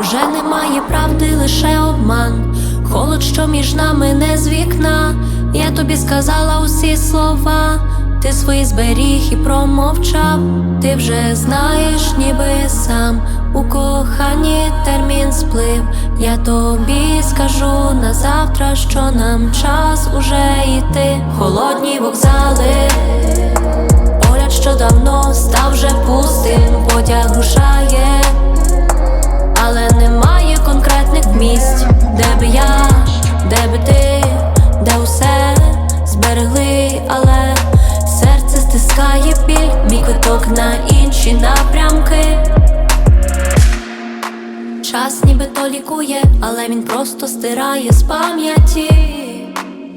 Вже немає правди, лише обман. Холод, що між нами не з вікна. Я тобі сказала усі слова. Ти свої зберіг і промовчав. Ти вже знаєш, ніби сам у коханні термін сплив. Я тобі скажу на завтра, що нам час уже йти. Холодні вокзали, погляд, що давно став вже пустим, потяг рушає але немає конкретних місць, де б я, де би ти, де усе зберегли, але серце стискає біль, мій квиток на інші напрямки. Час ніби то лікує, але він просто стирає з пам'яті.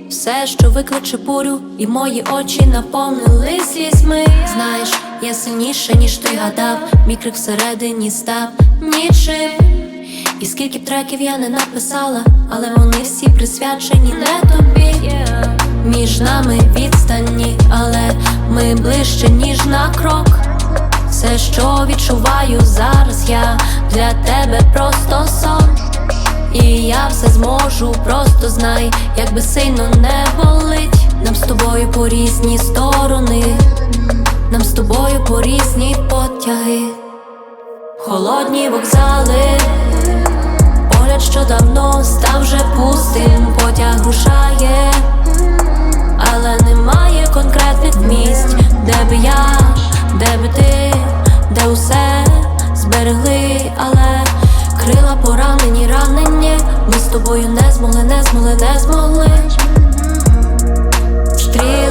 Все, що викличе бурю, і мої очі наповнили слізьми. Знаєш, я сильніше, ніж ти гадав, мій крик всередині став нічим. І скільки б треків я не написала, але вони всі присвячені не тобі. Між нами відстані, але ми ближче, ніж на крок. Все, що відчуваю зараз, я для тебе просто сон. І я все зможу, просто знай, як би сильно не болить. Нам з тобою по різні сторони, нам з тобою по різні потяги, холодні вокзали, погляд, що давно став вже пустим, потяг рушає, але немає конкретних місць. зберегли, але крила поранені, ранені. Ми з тобою не змогли, не змогли, не змогли. Стріли